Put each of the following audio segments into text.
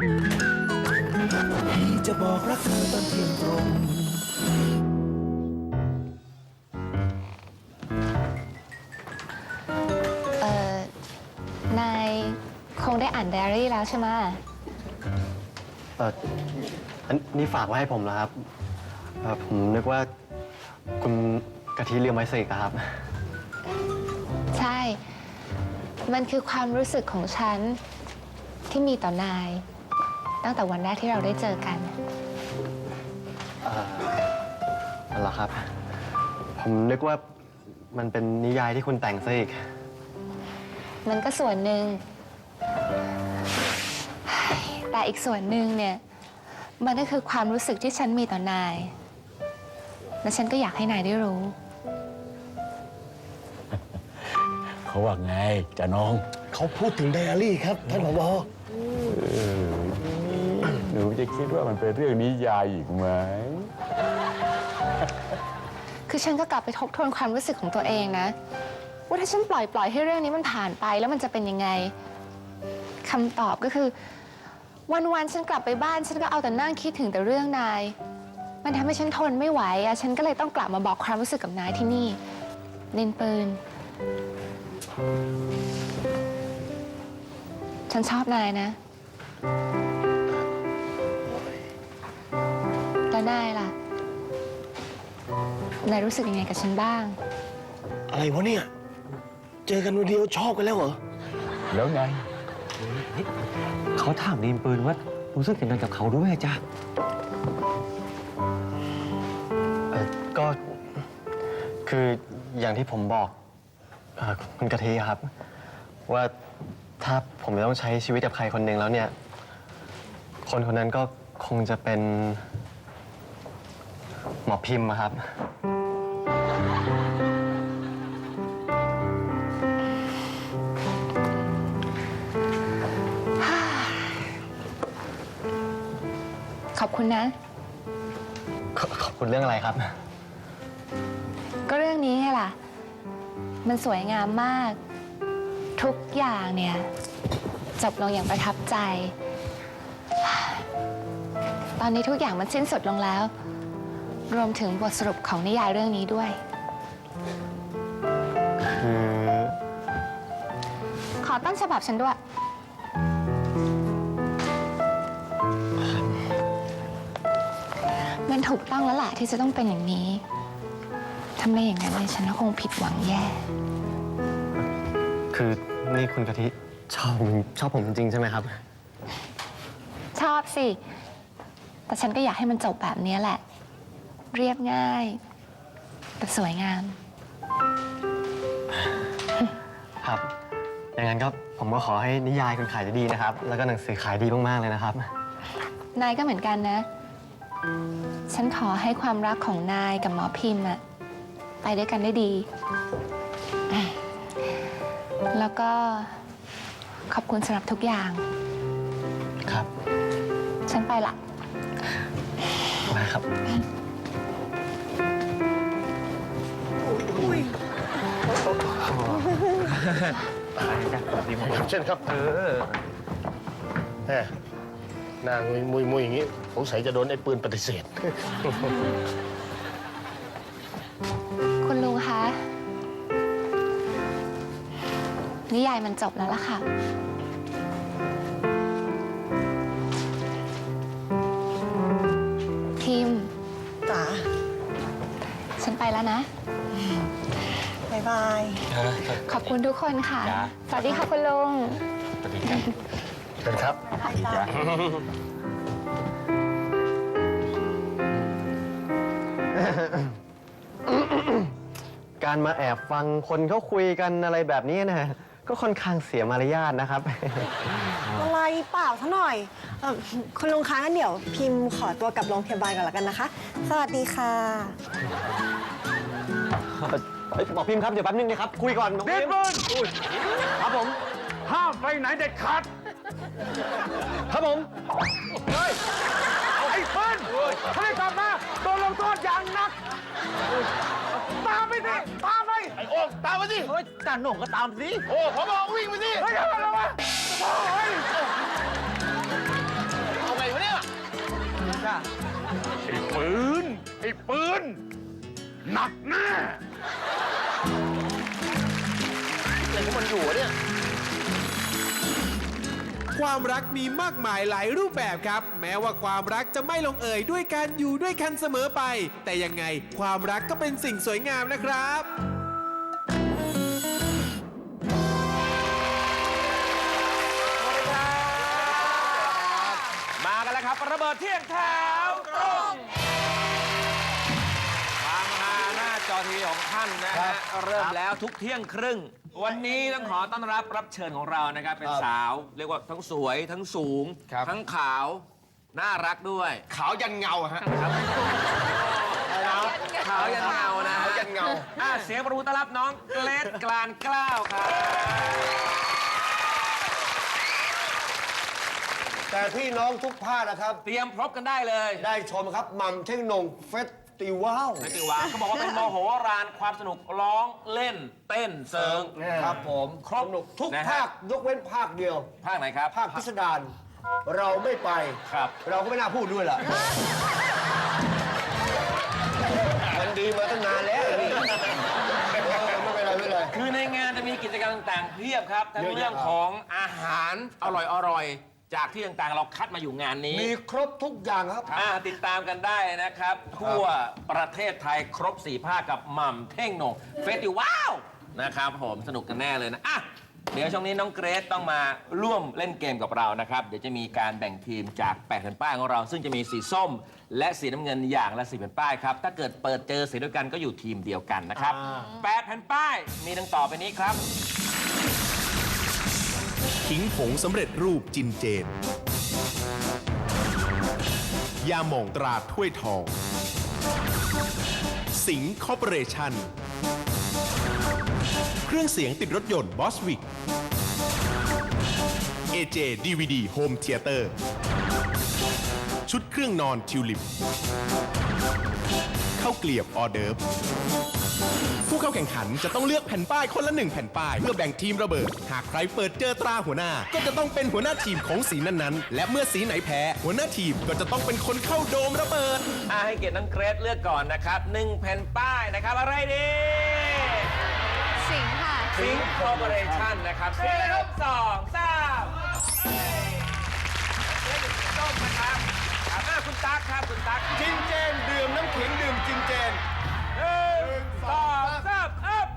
พี่จะบอกรักเธอตอนเที่ยงตรง เอ่อ นายคงได้อ่านไดอารี่แล้วใช่ไหมเอออันนี้ฝากไว้ให้ผมแล้วครับเอ่อผมนึกว่าคุณกะทิเรียมไว้สิกอะครับ ใช่ มันคือความรู้สึกของฉันที่มีต่อนาย ตั้งแต่วันแรกที่เราได้เจอกันนั่นแหละครับ ผมนึกว่ามันเป็นนิยายที่คุณแต่งซะอีก มันก็ส่วนหนึ่ง แต่อีกส่วนหนึ่งเนี่ย มันก็คือความรู้สึกที่ฉันมีต่อนาย และฉันก็อยากให้นายได้รู้ เขาว่าไงจ้าน้อง เขาพูดถึงไดอารี่ครับ ท่านผบหนู จะคิดว่ามันเป็นเรื่องนิยายอีกไหม คือฉันก็กลับไปทบทวนความรู้สึกของตัวเองนะ ว่าถ้าฉันปล่อยปล่อยให้เรื่องนี้มันผ่านไปแล้วมันจะเป็นยังไงคำตอบก็คือ วันๆฉันกลับไปบ้าน ฉันก็เอาแต่นั่งคิดถึงแต่เรื่องนาย มันทำให้ฉันทนไม่ไหวอะฉันก็เลยต้องกลับมาบอกความรู้สึกกับนายที่นี่เล่นปืน ฉันชอบนายนะ แล้วนายล่ะ นายรู้สึกยังไงกับฉันบ้าง อะไรวะเนี่ย เจอกันวันเดียวชอบกันแล้วเหรอ แล้วไง เขาถามดีมปืนว่ารู้สึกยังไงกับเขาด้วยอะจ๊ะเอ่อก็คืออย่างที่ผมบอกเอ่อคุณกะทิครับ ว่าถ้าผมจะต้องใช้ชีวิตกับใครคนหนึ่งแล้วเนี่ย คนคนนั้นก็คงจะเป็น หมอพิมพ์อะครับ ขอบคุณนะ ขอขอบคุณเรื่องอะไรครับ ก็เรื่องนี้ไงล่ะ มันสวยงามมาก ทุกอย่างเนี่ย จบลงอย่างประทับใจ ตอนนี้ทุกอย่างมันสิ้นสุดลงแล้ว รวมถึงบทสรุปของนิยายเรื่องนี้ด้วย คือขอต้นฉบับฉันด้วย มันถูกต้องแล้วล่ะที่จะต้องเป็นอย่างนี้ถ้าไม่อย่างนั้นเนี่ยฉันก็คงผิดหวังแย่ คือนี่คุณกะทิชอบผมชอบผมจริงๆใช่ไหมครับ ชอบสิ แต่ฉันก็อยากให้มันจบแบบนี้แหละ เรียบง่าย แต่สวยงาม ครับอย่างนั้นก็ผมก็ขอให้นิยายคุณขายได้ดีนะครับ แล้วก็หนังสือขายดีมากๆเลยนะครับ นายก็เหมือนกันนะ ฉันขอให้ความรักของนายกับหมอพิมพ์อะไปด้วยกันได้ดี แล้วก็ขอบคุณสำหรับทุกอย่าง ครับ ฉันไปละ มาครับ เช่นครับ เออแหมหน้ามุยมุยๆอย่างนี้สงสัยจะโดนไอ้ปืนปฏิเสธ คุณลุงคะ นิยายมันจบแล้วล่ะค่ะ พิมพ์จ๋า ฉันไปแล้วนะ บายบาย ขอบคุณทุกคนค่ะ จ้ะ สวัสดีค่ะคุณลุง สวัสดีจ้ะเชิญครับสวัสดีจ้ะการมาแอบฟังคนเขาคุยกันอะไรแบบนี้นะก็ค่อนข้างเสียมารยาทนะครับ อะไรเปล่าซะหน่อยเอ่อคุณลุงคะงั้นเดี๋ยวพิมพ์ขอตัวกลับโรงพยาบาลก่อนละกันนะคะ สวัสดีค่ะ บอกพิมพ์ครับ เดี๋ยวแป๊บนึงนะครับ คุยก่อนน้องพิเด็ดมพ์นครับผม ห้ามไปไหนเด็ดขาดครับผม เฮ้ยไอ้เพิ่นถ้าได้กลับมาโดนลงโทษอย่างหนัก ตามไปสิตามไปไอ้โอ่งตามไปสิเฮ้ยจ่าหน่งก็ตามสิโอ้ผมบอกวิ่งไปสิเฮ้ยเอามาแล้ววะโอ้ยเอาไปวะเนี่ยจ้าไอ้ปืนไอ้ปืนหนักแน่ อยู่วะเนี่ย ความรักมีมากมายหลายรูปแบบครับ แม้ว่าความรักจะไม่ลงเอยด้วยการอยู่ด้วยกันเสมอไป แต่ยังไงความรักก็เป็นสิ่งสวยงามนะครับ มากันแล้วครับ ระเบิดเที่ยงแถานนะฮะเริ่มแล้วทุกเที่ยงครึ่ง วันนี้ต้องขอต้อนรับรับเชิญของเรานะครับเป็นสาว เรียกว่าทั้งสวยทั้งสูงทั้งขาว น่ารักด้วย ขาวยันเงาฮะขาวขาวยันเงานะขาวยันเงา อะเสียงประตูต้อนรับน้องเกรดกลานกล้าวครับแต่พี่น้องทุกภาคนะครับ เตรียมพบกันได้เลย ได้ชมครับหมัมเท่งนงเฟส ติวัลไม่ติว่าเขาบอกว่าเป็นโมโหรานความสนุกร้องเล่นเต้นเซิง ครับผมครบสนุกทุกนะฮะ ภาคยกเว้นภาคเดียว ภาคไหนครับภาคพิสดารเราไม่ไป ครับ เราก็ไม่น่าพูดด้วยล่ะ มันดีมาตั้งนานแล้วนี่เออไม่เป็นไรไม่เป็นไร คือในงานจะมีกิจกรรมต่างๆเพียบครับ ทั้งเยอะแยะ เรื่องของอาหารอร่อยๆ จากที่ต่างๆ เราคัดมาอยู่งานนี้มีครบทุกอย่างครับ อ่าติดตามกันได้นะครับ ทั่วประเทศไทยครบ4ภาคกับหม่ำเท่งโหนงเฟสติวัลนะครับผมสนุกกันแน่เลยนะอะเดี๋ยวช่วงนี้น้องเกรซต้องมาร่วมเล่นเกมกับเรานะครับ เดี๋ยวจะมีการแบ่งทีมจาก8แผ่นป้ายของเรา ซึ่งจะมีสีส้ม และสีน้ำเงินอย่างละสีแผ่นป้ายครับ ถ้าเกิดเปิดเจอสีด้วยกันก็อยู่ทีมเดียวกันนะครับแปดแผ่นป้ายมีดังต่อไปนี้ครับ ขิงผงสำเร็จรูปจินเจน ยาหม่องตราถ้วยทอง สิงห์คอร์ปอเรชั่น เครื่องเสียงติดรถยนต์บอสวิก AJ DVD Home Theater ชุดเครื่องนอนทิวลิปข้าวเกลียบออเดิร์ฟ ผู้เข้าแข่งขันจะต้องเลือกแผ่นป้ายคนละหนึ่งแผ่นป้าย เพื่อแบ่งทีมระเบิด หากใครเปิดเจอตราหัวหน้า ก็จะต้องเป็นหัวหน้าทีมของสีนั้นๆ และเมื่อสีไหนแพ้ หัวหน้าทีมก็จะต้องเป็นคนเข้าโดมระเบิด อ่าให้เกียรติน้องเกรซเลือกก่อนนะครับหนึ่งแผ่นป้ายนะครับอะไรดีสิงค่ะสิงคอร์ปอเรชั่นนะครับสีครับสองสามเล่นสีส้มนะครับครับอ่าคุณตั๊กครับคุณตั๊กจินเจนดื่มน้ำขิงดื่มจินเจนหนึ่ง สองสามอัพ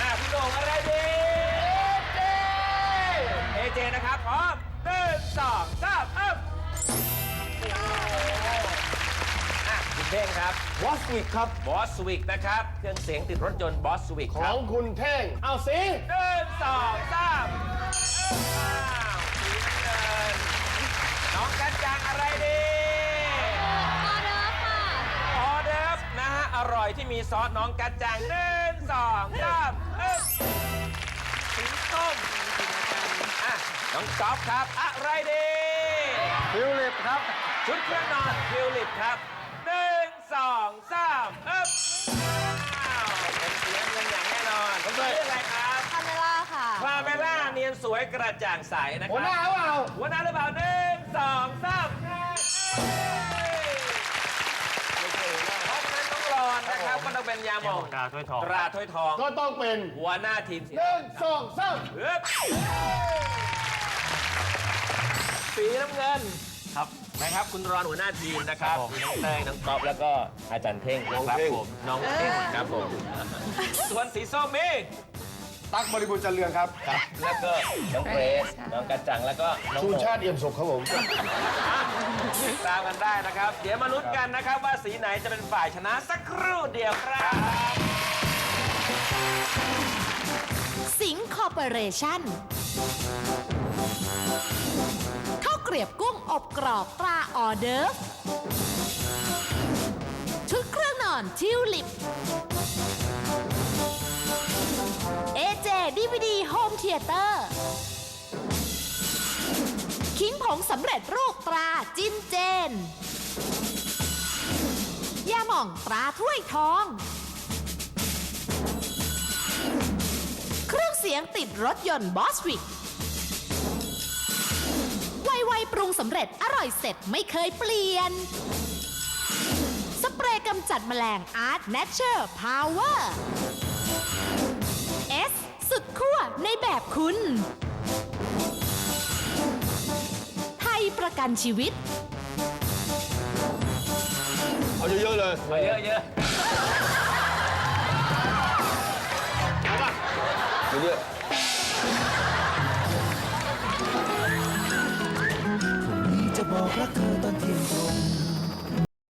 อ่าคุณโด่งอะไรดี เจ เอเจนะครับพร้อมหนึ่งสองสามอัพอะคุณเท่งครับวอสวิกครับ บอสวิกนะครับ เครื่องเสียงติดรถยนต์บอสวิกขคอรับงคุณเท่ง เอาสิหนึ่งสองสามอ้าวสีน้ำเงินน้องกันจังอะไรดี ร่อยที่มีซอสน้องกันจังหนึ่งสองสามเอ้ยสีส้มอะน้องก๊อฟครับอะไรดี ฟิลิปครับ ชุดเครื่องนอนทิวลิปครับหนึ่งสองสามอึ๊บอ้าวเป็นเสียงเงินอย่างแน่นอนผมชื่ออะไรครับคาเมล่าค่ะ คลาเมล่าเนียนสวยกระจ่างใสนะคหัวหน้ารับเปล่าหัวหน้าหรือเปล่าหนึ่งสองสามเพราะฉะนั้นต้องรอนนะครับก็ ต้องเป็นยาหมองตราถ้วยทองตราถ้วยทอง ก็ต้องเป็นหัวหน้าทีมสีหนึ่งสองสามอึ๊บสีน้ำเงินครับนะครับคุณรอนหัวหน้าทีมนะครับครับผมมีน้องเต้ยน้องก๊อฟแล้วก็อาจารย์เท่งนะครับผมน้องเท่งครับผมส่วนสีส้มมีตั๊กบริบูรณ์จันเรืองครับ แล้วก็น้องเกรซน้องกระจังแล้วก็น้องชูโมชาติเอี่ยมสุขครับผม ตามกันได้นะครับ เดี๋ยวมาลุ้นกันนะครับ ว่าสีไหนจะเป็นฝ่ายชนะสักครู่เดียวครับ สิงคอร์ปอเรชั่นข้าวเกรียบกุ้งอบกรอบตราออเดิร์ฟชุดเครื่องนอนทิวลิป AJ DVD Home Theater คิงผงสำเร็จรูปตราจินเจน ยาหม่องตราถ้วยทอง เครื่องเสียงติดรถยนต์บอสวิกไวไวปรุงสำเร็จอร่อยเสร็จไม่เคยเปลี่ยน สเปรย์กำจัดแมลง Art Nature Power S สุดขั้วในแบบคุณันชีวิต เอาเยอะๆเลยเยอะเยอะเยอะจะบอกรักเธอตอนเที่ยงตรง